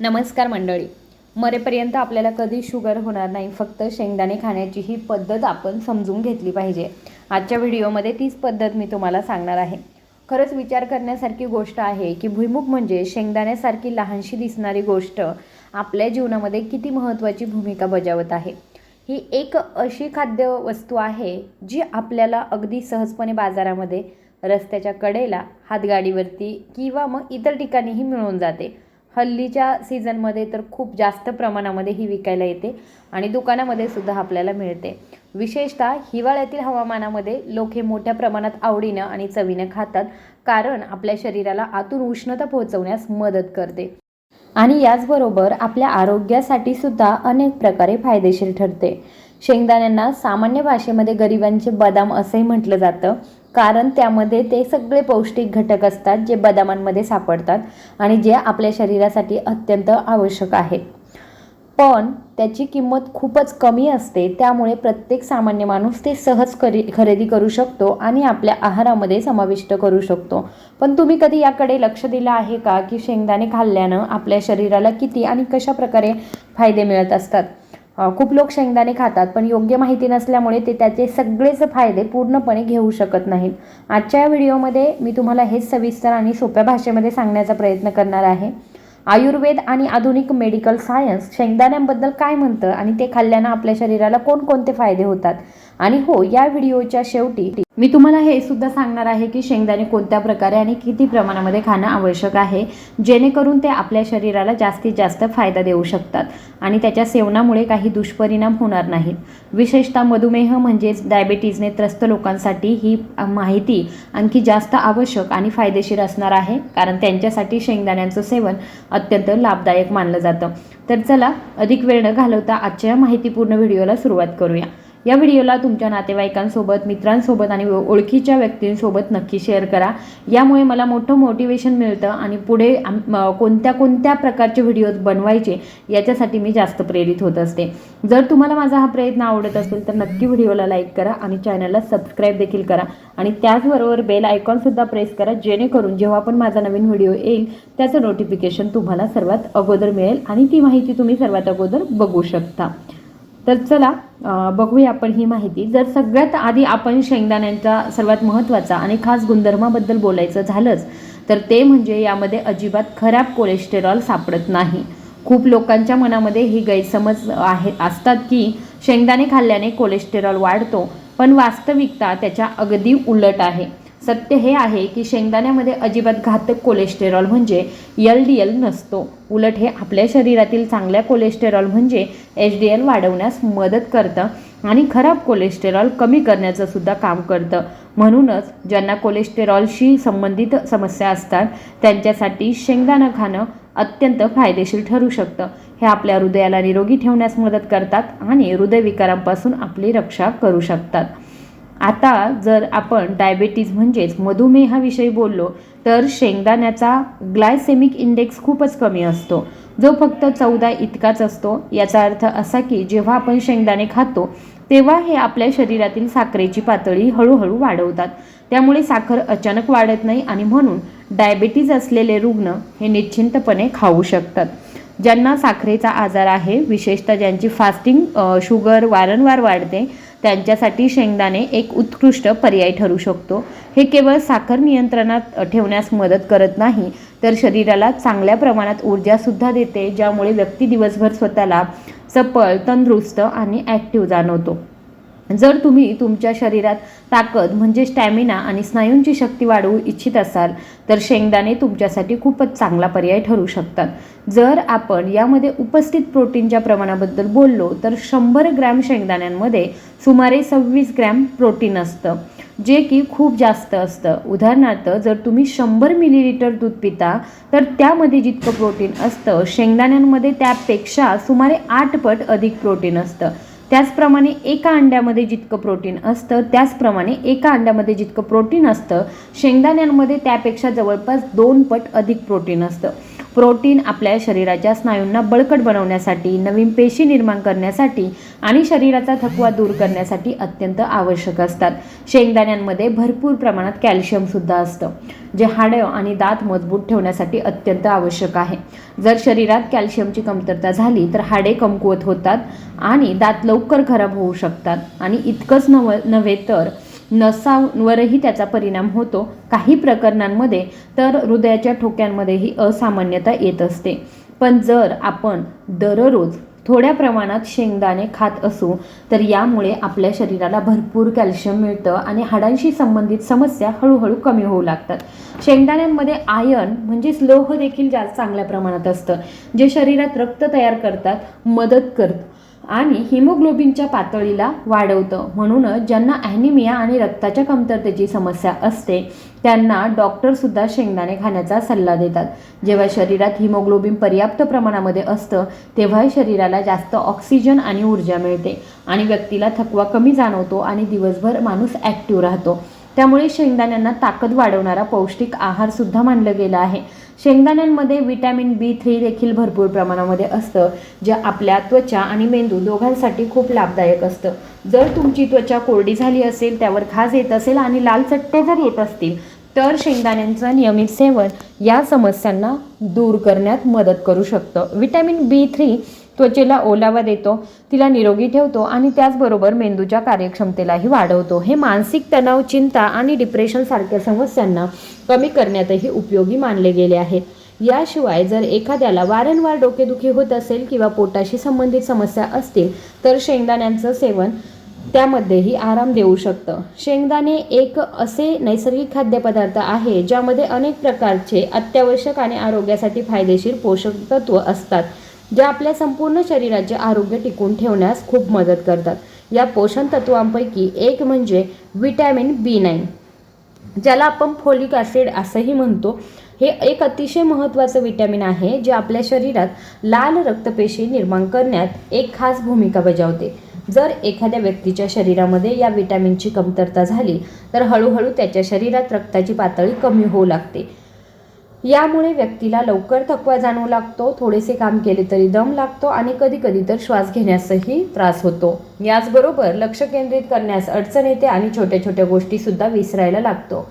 नमस्कार मंडळी. मरेपर्यंत आपल्याला कधी शुगर होणार नाही फक्त शेंगदाणे खाण्याची ही पद्धत आपण समजून घेतली पाहिजे. आजच्या व्हिडिओमध्ये तीच पद्धत मी तुम्हाला सांगणार आहे. खरंच विचार करण्यासारखी गोष्ट आहे की भुईमुख म्हणजे शेंगदाण्यासारखी लहानशी दिसणारी गोष्ट आपल्या जीवनामध्ये किती महत्त्वाची भूमिका बजावत आहे. ही एक अशी खाद्य वस्तू आहे जी आपल्याला अगदी सहजपणे बाजारामध्ये रस्त्याच्या कडेला हातगाडीवरती किंवा मग इतर ठिकाणीही मिळून जाते. हल्लीच्या सीझनमध्ये तर खूप जास्त प्रमाणामध्ये ही विकायला येते आणि दुकानामध्ये सुद्धा आपल्याला मिळते. विशेषतः हिवाळ्यातील हवामानामध्ये लोक हे मोठ्या प्रमाणात आवडीनं आणि चवीनं खातात कारण आपल्या शरीराला आतून उष्णता पोहोचवण्यास मदत करते. आणि याचबरोबर आपल्या आरोग्यासाठी सुद्धा अनेक प्रकारे फायदेशीर ठरते. शेंगदाण्यांना सामान्य भाषेमध्ये गरिबांचे बदाम असंही म्हटलं जातं. कारण त्यामध्ये ते सगळे पौष्टिक घटक असतात जे बदामांमध्ये सापडतात आणि जे आपल्या शरीरासाठी अत्यंत आवश्यक आहेत. पण त्याची किंमत खूपच कमी असते त्यामुळे प्रत्येक सामान्य माणूस ते सहज करी खरेदी करू शकतो आणि आपल्या आहारामध्ये समाविष्ट करू शकतो. पण तुम्ही कधी याकडे लक्ष दिलं आहे का की शेंगदाणे खाल्ल्यानं आपल्या शरीराला किती आणि कशा प्रकारे फायदे मिळत असतात? खूप लोक शेंगदाणे खातात पण योग्य माहिती नसल्यामुळे ते त्याचे सगळेच फायदे पूर्णपणे घेऊ शकत नाहीत. आजच्या या व्हिडिओमध्ये मी तुम्हाला हेच सविस्तर आणि सोप्या भाषेमध्ये सांगण्याचा प्रयत्न करणार आहे. आयुर्वेद आणि आधुनिक मेडिकल सायन्स शेंगदाण्यांबद्दल काय म्हणतं आणि ते खाल्ल्यानं आपल्या शरीराला कोणकोणते फायदे होतात? आणि हो या व्हिडिओच्या शेवटी मी तुम्हाला हे सुद्धा सांगणार आहे की शेंगदाणे कोणत्या प्रकारे आणि किती प्रमाणामध्ये खाणं आवश्यक आहे जेणेकरून ते आपल्या शरीराला जास्तीत जास्त फायदा देऊ शकतात आणि त्याच्या सेवनामुळे काही दुष्परिणाम होणार नाहीत. विशेषतः मधुमेह म्हणजेच डायबेटीजने त्रस्त लोकांसाठी ही माहिती आणखी जास्त आवश्यक आणि फायदेशीर असणार आहे कारण त्यांच्यासाठी शेंगदाण्यांचं सेवन अत्यंत लाभदायक मानलं जातं. तर चला अधिक वेळ न घालवता आजच्या माहितीपूर्ण व्हिडिओला सुरुवात करूया. या व्हिडिओला तुमच्या नातेवाईकांसोबत मित्रांसोबत आणि ओळखीच्या व्यक्तींसोबत नक्की शेअर करा. यामुळे मला मोठं मोटिवेशन मिळतं आणि पुढे कोणत्या कोणत्या प्रकारचे व्हिडिओज बनवायचे याच्यासाठी मी जास्त प्रेरित होत असते. जर तुम्हाला माझा हा प्रयत्न आवडत असेल तर नक्की व्हिडिओला लाईक करा आणि चॅनलला सबस्क्राईब देखील करा. आणि त्याचबरोबर बेल आयकॉनसुद्धा प्रेस करा जेणेकरून जेव्हा पण माझा नवीन व्हिडिओ येईल त्याचं नोटिफिकेशन तुम्हाला सर्वात अगोदर मिळेल आणि ती माहिती तुम्ही सर्वात अगोदर बघू शकता. तर चला बघूया आपण ही माहिती. जर सगळ्यात आधी आपण शेंगदाण्यांचा सर्वात महत्त्वाचा आणि खास गुणधर्माबद्दल बोलायचं झालंच तर ते म्हणजे यामध्ये अजिबात खराब कोलेस्टेरॉल सापडत नाही. खूप लोकांच्या मनामध्ये ही गैरसमज आहे असतात की शेंगदाणे खाल्ल्याने कोलेस्टेरॉल वाढतो पण वास्तविकता त्याच्या अगदी उलट आहे. सत्य हे आहे की शेंगदाण्यामध्ये अजिबात घातक कोलेस्टेरॉल म्हणजे एल डी एल नसतो. उलट हे आपल्या शरीरातील चांगल्या कोलेस्टेरॉल म्हणजे एच डी एल वाढवण्यास मदत करतं आणि खराब कोलेस्टेरॉल कमी करण्याचं सुद्धा काम करतं. म्हणूनच ज्यांना कोलेस्टेरॉलशी संबंधित समस्या असतात त्यांच्यासाठी शेंगदाणा खाणं अत्यंत फायदेशीर ठरू शकतं. हे आपल्या हृदयाला निरोगी ठेवण्यास मदत करतात आणि हृदयविकारांपासून आपली रक्षा करू शकतात. आता जर आपण डायबेटीज म्हणजेच मधुमेहाविषयी बोललो तर शेंगदाण्याचा ग्लायसेमिक इंडेक्स खूपच कमी असतो. जो फक्त चौदा इतकाच असतो. याचा अर्थ असा की जेव्हा आपण शेंगदाणे खातो तेव्हा हे आपल्या शरीरातील साखरेची पातळी हळूहळू वाढवतात. त्यामुळे साखर अचानक वाढत नाही आणि म्हणून डायबेटीज असलेले रुग्ण हे निश्चिंतपणे खाऊ शकतात. ज्यांना साखरेचा आजार आहे विशेषतः ज्यांची फास्टिंग शुगर वारंवार वाढते त्यांच्यासाठी शेंगदाणे एक उत्कृष्ट पर्याय ठरू शकतो. हे केवळ साखर नियंत्रणात ठेवण्यास मदत करत नाही तर शरीराला चांगल्या प्रमाणात ऊर्जासुद्धा देते ज्यामुळे व्यक्ती दिवसभर स्वतःला चपळ तंदुरुस्त आणि ॲक्टिव्ह जाणवतो. जर तुम्ही तुमच्या शरीरात ताकद म्हणजे स्टॅमिना आणि स्नायूंची शक्ती वाढवू इच्छित असाल तर शेंगदाणे तुमच्यासाठी खूपच चांगला पर्याय ठरू शकतात. जर आपण यामध्ये उपस्थित प्रोटीनच्या प्रमाणाबद्दल बोललो तर शंभर ग्रॅम शेंगदाण्यांमध्ये सुमारे सव्वीस ग्रॅम प्रोटीन असतं जे की खूप जास्त असतं. उदाहरणार्थ जर तुम्ही शंभर मिलीलिटर दूध पिता तर त्यामध्ये जितकं प्रोटीन असतं शेंगदाण्यांमध्ये त्यापेक्षा सुमारे आठ पट अधिक प्रोटीन असतं. त्याचप्रमाणे एका अंड्यामध्ये जितकं प्रोटीन असतं त्याचप्रमाणे एका अंड्यामध्ये जितकं प्रोटीन असतं शेंगदाण्यांमध्ये त्यापेक्षा जवळपास दोन पट अधिक प्रोटीन असतं. प्रोटीन आपल्या शरीराच्या स्नायूंना बळकट बनवण्यासाठी नवीन पेशी निर्माण करण्यासाठी आणि शरीराचा थकवा दूर करण्यासाठी अत्यंत आवश्यक असतात. शेंगदाण्यांमध्ये भरपूर प्रमाणात कॅल्शियमसुद्धा असतं जे हाडं आणि दात मजबूत ठेवण्यासाठी अत्यंत आवश्यक आहे. जर शरीरात कॅल्शियमची कमतरता झाली तर हाडे कमकुवत होतात आणि दात लवकर खराब होऊ शकतात. आणि इतकंच नव नव्हे तर नसांवरही त्याचा परिणाम होतो काही प्रकरणांमध्ये तर हृदयाच्या ठोक्यांमध्येही असामान्यता येत असते. पण जर आपण दररोज थोड्या प्रमाणात शेंगदाणे खात असू तर यामुळे आपल्या शरीराला भरपूर कॅल्शियम मिळतं आणि हाडांशी संबंधित समस्या हळूहळू कमी होऊ लागतात. शेंगदाण्यांमध्ये आयर्न म्हणजेच लोह देखील जास्त चांगल्या प्रमाणात असतं जे शरीरात रक्त तयार करतात मदत करतं. आणि हिमोग्लोबिनच्या पातळीला वाढवतं. म्हणूनच ज्यांना ॲनिमिया आणि रक्ताच्या कमतरतेची समस्या असते त्यांना डॉक्टरसुद्धा शेंगदाणे खाण्याचा सल्ला देतात. जेव्हा शरीरात हिमोग्लोबिन पर्याप्त प्रमाणामध्ये असतं तेव्हा शरीराला जास्त ऑक्सिजन आणि ऊर्जा मिळते आणि व्यक्तीला थकवा कमी जाणवतो आणि दिवसभर माणूस ॲक्टिव्ह राहतो. त्यामुळे शेंगदाण्यांना ताकद वाढवणारा पौष्टिक आहारसुद्धा मानलं गेलं आहे. शेंगदाण्यांमध्ये विटॅमिन बी थ्री देखील भरपूर प्रमाणामध्ये असतं जे आपल्या त्वचा आणि मेंदू दोघांसाठी खूप लाभदायक असतं. जर तुमची त्वचा कोरडी झाली असेल त्यावर खाज येत असेल आणि लाल चट्टे जर येत असतील तर शेंगदाण्यांचं नियमित सेवन या समस्यांना दूर करण्यात मदत करू शकतं. विटॅमिन बी थ्री त्वचेला ओलावा देतो तिला निरोगी ठेवतो आणि त्याचबरोबर मेंदूच्या कार्यक्षमतेलाही वाढवतो. हे मानसिक तणाव चिंता आणि डिप्रेशनसारख्या समस्यांना कमी करण्यातही उपयोगी मानले गेले आहेत याशिवाय जर एखाद्याला वारंवार डोकेदुखी होत असेल किंवा पोटाशी संबंधित समस्या असतील तर शेंगदाण्यांचं सेवन त्यामध्येही आराम देऊ शकतं. शेंगदाणे एक असे नैसर्गिक खाद्यपदार्थ आहे ज्यामध्ये अनेक प्रकारचे अत्यावश्यक आणि आरोग्यासाठी फायदेशीर पोषक तत्व असतात. जे आपल्या संपूर्ण शरीराचे आरोग्य टिकून ठेवण्यास खूप मदत करतात. या पोषण तत्वांपैकी एक म्हणजे विटॅमिन बी नाईन. ज्याला आपण फोलिक ॲसिड असंही म्हणतो. हे एक अतिशय महत्त्वाचं विटॅमिन आहे जे आपल्या शरीरात लाल रक्तपेशी निर्माण करण्यात एक खास भूमिका बजावते. जर एखाद्या व्यक्तीच्या शरीरामध्ये या विटॅमिनची कमतरता झाली तर हळूहळू त्याच्या शरीरात रक्ताची पातळी कमी होऊ लागते. यामुळे व्यक्तीला लवकर थकवा जाणवू लागतो थोडेसे काम केले तरी दम लागतो आणि कधी कधी तर श्वास घेण्यासही त्रास होतो. याचबरोबर लक्ष केंद्रित करण्यास अडचण येते आणि छोट्या छोट्या गोष्टीसुद्धा विसरायला लागतो.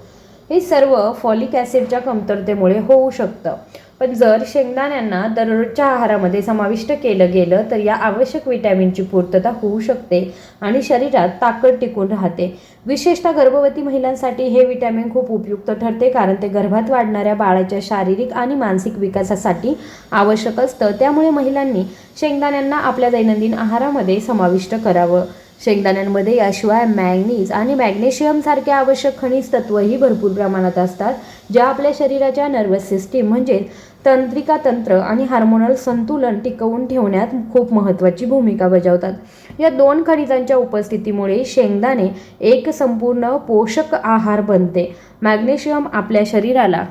हे सर्व फॉलिक ॲसिडच्या कमतरतेमुळे होऊ शकतं. पण जर शेंगदाण्यांना दररोजच्या आहारामध्ये समाविष्ट केलं गेलं तर या आवश्यक विटॅमिनची पूर्तता होऊ शकते आणि शरीरात ताकद टिकून राहते. विशेषतः गर्भवती महिलांसाठी हे विटॅमिन खूप उपयुक्त ठरते कारण ते गर्भात वाढणाऱ्या बाळाच्या शारीरिक आणि मानसिक विकासासाठी आवश्यक असतं. त्यामुळे महिलांनी शेंगदाण्यांना आपल्या दैनंदिन आहारामध्ये समाविष्ट करावं. शेंगदाण्यांमध्ये याशिवाय मॅग्नीज आणि मॅग्नेशियमसारखे आवश्यक खनिज तत्वही भरपूर प्रमाणात असतात ज्या आपल्या शरीराच्या नर्वस सिस्टीम म्हणजे तंत्रिका तंत्र आणि हार्मोनल संतुलन टिकवून ठेवण्यात खूप महत्त्वाची भूमिका बजावतात. या दोन खनिजांच्या उपस्थितीमुळे शेंगदाणे एक संपूर्ण पोषक आहार बनते. मॅग्नेशियम आपल्या शरीराला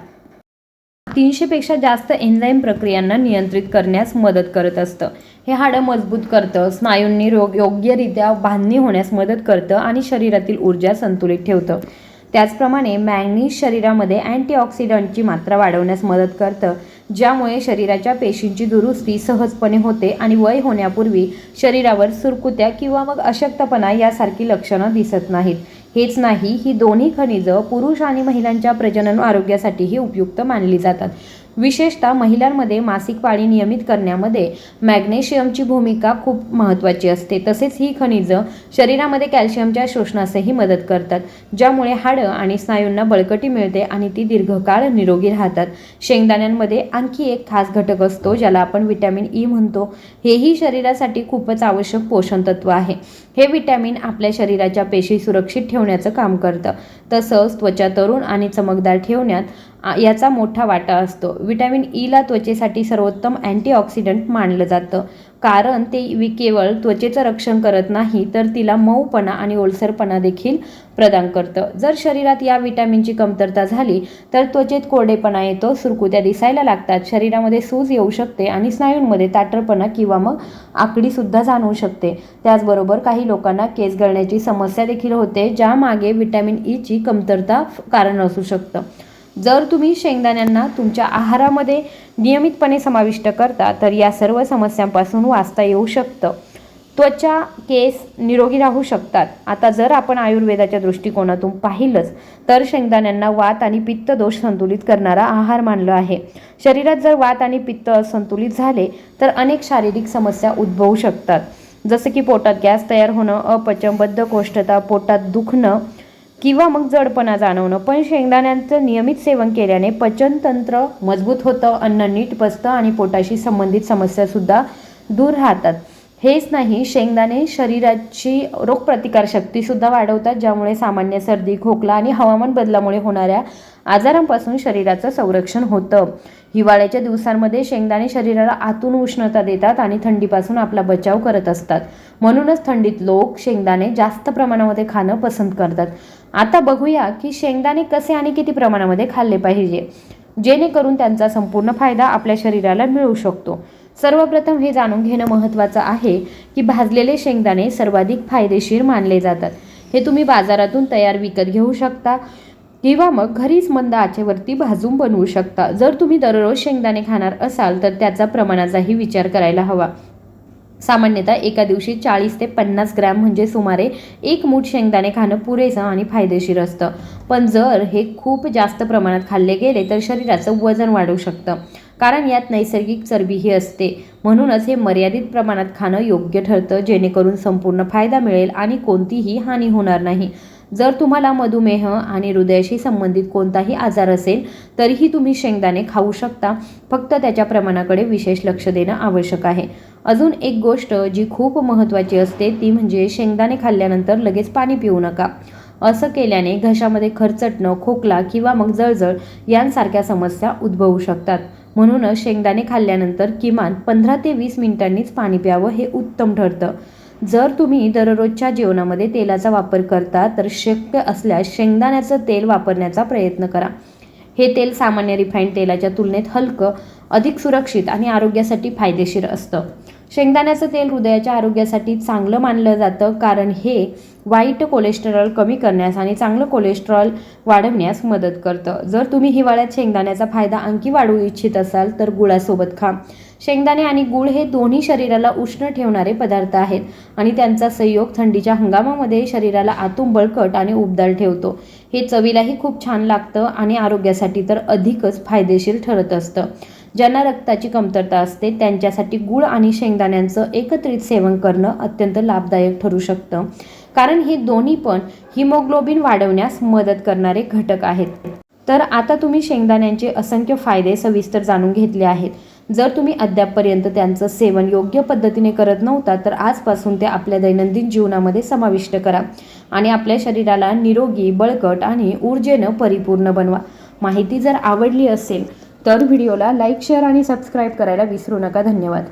तीनशेपेक्षा जास्त एन्झाईम प्रक्रियांना नियंत्रित करण्यास मदत करत असतं. हे हाडं मजबूत करतं स्नायूंनी रोग योग्यरित्या बांधणी होण्यास मदत करतं आणि शरीरातील ऊर्जा संतुलित ठेवतं. त्याचप्रमाणे मॅग्नीज शरीरामध्ये अँटीऑक्सिडंटची मात्रा वाढवण्यास मदत करतं ज्यामुळे शरीराच्या पेशींची दुरुस्ती सहजपणे होते आणि वय होण्यापूर्वी शरीरावर सुरकुत्या किंवा मग अशक्तपणा यासारखी लक्षणं दिसत नाहीत. हेच नाही ही दोन्ही खनिजं पुरुष आणि महिलांच्या प्रजनन आरोग्यासाठीही उपयुक्त मानली जातात. विशेषतः महिलांमध्ये मासिक पाळी नियमित करण्यामध्ये मॅग्नेशियमची भूमिका खूप महत्त्वाची असते. तसेच ही खनिजं शरीरामध्ये कॅल्शियमच्या शोषणासही मदत करतात ज्यामुळे हाडं आणि स्नायूंना बळकटी मिळते आणि ती दीर्घकाळ निरोगी राहतात. शेंगदाण्यांमध्ये आणखी एक खास घटक असतो ज्याला आपण विटॅमिन ई म्हणतो. हेही शरीरासाठी खूपच आवश्यक पोषण तत्व आहे. हे विटॅमिन आपल्या शरीराच्या पेशी सुरक्षित ठेवण्याचं काम करतं. तसंच त्वचा तरुण आणि चमकदार ठेवण्यात याचा मोठा वाटा असतो. विटॅमिन ईला e त्वचेसाठी सर्वोत्तम अँटीऑक्सिडंट मानलं जातं. कारण ते केवळ त्वचेचं रक्षण करत नाही तर तिला मऊपणा आणि ओलसरपणा देखील प्रदान करतं. जर शरीरात या विटॅमिनची कमतरता झाली तर त्वचेत कोरडेपणा येतो सुरकुत्या दिसायला लागतात शरीरामध्ये सूज येऊ शकते आणि स्नायूंमध्ये ताटरपणा किंवा मग आकडीसुद्धा जाणवू शकते. त्याचबरोबर काही लोकांना केस गळण्याची समस्या देखील होते ज्यामागे विटॅमिन ईची e कमतरता कारण असू शकतं. जर तुम्ही शेंगदाण्यांना तुमच्या आहारामध्ये नियमितपणे समाविष्ट करता तर या सर्व समस्यांपासून वाचता येऊ शकतं. त्वचा केस निरोगी राहू शकतात. आता जर आपण आयुर्वेदाच्या दृष्टिकोनातून पाहिलंच तर शेंगदाण्यांना वात आणि पित्त दोष संतुलित करणारा आहार मानलं आहे. शरीरात जर वात आणि पित्त असंतुलित झाले तर अनेक शारीरिक समस्या उद्भवू शकतात. जसं की पोटात गॅस तयार होणं अपचन बद्धकोष्ठता पोटात दुखणं किंवा मग जडपणा जाणवणं. पण शेंगदाण्यांचं नियमित सेवन केल्याने पचनतंत्र मजबूत होतं अन्न नीट बसतं आणि पोटाशी संबंधित समस्यासुद्धा दूर राहतात. हेच नाही शेंगदाणे शरीराची रोगप्रतिकारशक्तीसुद्धा वाढवतात ज्यामुळे सामान्य सर्दी खोकला आणि हवामान बदलामुळे होणाऱ्या आजारांपासून शरीराचं संरक्षण होतं. हिवाळ्याच्या दिवसांमध्ये शेंगदाणे शरीराला आतून उष्णता देतात आणि थंडीपासून आपला बचाव करत असतात. म्हणूनच थंडीत लोक शेंगदाणे जास्त प्रमाणामध्ये खाणं पसंत करतात. आता बघूया की शेंगदाणे कसे आणि किती प्रमाणामध्ये खाल्ले पाहिजे जेणेकरून त्यांचा संपूर्ण फायदा आपल्या शरीराला मिळू शकतो. सर्वप्रथम हे जाणून घेणं महत्त्वाचं आहे की भाजलेले शेंगदाणे सर्वाधिक फायदेशीर मानले जातात. हे तुम्ही बाजारातून तयार विकत घेऊ शकता किंवा मग घरीच मंद आचेवरती भाजून बनवू शकता. जर तुम्ही दररोज शेंगदाणे खाणार असाल तर त्याचा प्रमाणाचाही विचार करायला हवा. सामान्यतः एका दिवशी चाळीस ते पन्नास ग्रॅम म्हणजे सुमारे एक मूठ शेंगदाणे खाणं पुरेसं आणि फायदेशीर असतं. पण जर हे खूप जास्त प्रमाणात खाल्ले गेले तर शरीराचं वजन वाढू शकतं. कारण यात नैसर्गिक चरबीही असते. म्हणूनच हे मर्यादित प्रमाणात खाणं योग्य ठरतं जेणेकरून संपूर्ण फायदा मिळेल आणि कोणतीही हानी होणार नाही. जर तुम्हाला मधुमेह आणि हृदयाशी संबंधित कोणताही आजार असेल तरीही तुम्ही शेंगदाणे खाऊ शकता. फक्त त्याच्या प्रमाणाकडे विशेष लक्ष देणं आवश्यक आहे. अजून एक गोष्ट जी खूप महत्त्वाची असते ती म्हणजे शेंगदाणे खाल्ल्यानंतर लगेच पाणी पिऊ नका. असं केल्याने घशामध्ये खरचटणं खोकला किंवा मग जळजळ यांसारख्या समस्या उद्भवू शकतात. म्हणूनच शेंगदाणे खाल्ल्यानंतर किमान पंधरा ते वीस मिनिटांनीच पाणी प्यावं हे उत्तम ठरतं. जर तुम्ही दररोजच्या जेवणामध्ये तेलाचा वापर करता तर शक्य असल्यास शेंगदाण्याचं तेल वापरण्याचा प्रयत्न करा. हे तेल सामान्य रिफाईंड तेलाच्या तुलनेत हलकं अधिक सुरक्षित आणि आरोग्यासाठी फायदेशीर असतं. शेंगदाण्याचं तेल हृदयाच्या आरोग्यासाठी चांगलं मानलं जातं कारण हे वाईट कोलेस्टेरॉल कमी करण्यास आणि चांगलं कोलेस्ट्रॉल वाढवण्यास मदत करतं. जर तुम्ही हिवाळ्यात शेंगदाण्याचा फायदा आणखी वाढवू इच्छित असाल तर गुळासोबत खा. शेंगदाणे आणि गुळ हे दोन्ही शरीराला उष्ण ठेवणारे पदार्थ आहेत आणि त्यांचा संयोग थंडीच्या हंगामामध्ये शरीराला आतून बळकट आणि उबदार ठेवतो. हे चवीलाही खूप छान लागतं आणि आरोग्यासाठी तर अधिकच फायदेशीर ठरत असतं. ज्यांना रक्ताची कमतरता असते त्यांच्यासाठी गुळ आणि शेंगदाण्यांचं एकत्रित सेवन करणं अत्यंत लाभदायक ठरू शकतं. कारण हे दोन्ही पण हिमोग्लोबिन वाढवण्यास मदत करणारे घटक आहेत. तर आता तुम्ही शेंगदाण्यांचे असंख्य फायदे सविस्तर जाणून घेतले आहेत. जर तुम्ही अद्यापपर्यंत त्यांचं सेवन योग्य पद्धतीने करत नव्हता तर आजपासून ते आपल्या दैनंदिन जीवनामध्ये समाविष्ट करा आणि आपल्या शरीराला निरोगी बळकट आणि ऊर्जेनं परिपूर्ण बनवा. माहिती जर आवडली असेल तर व्हिडिओला लाईक शेअर आणि सबस्क्राईब करायला विसरू नका. धन्यवाद.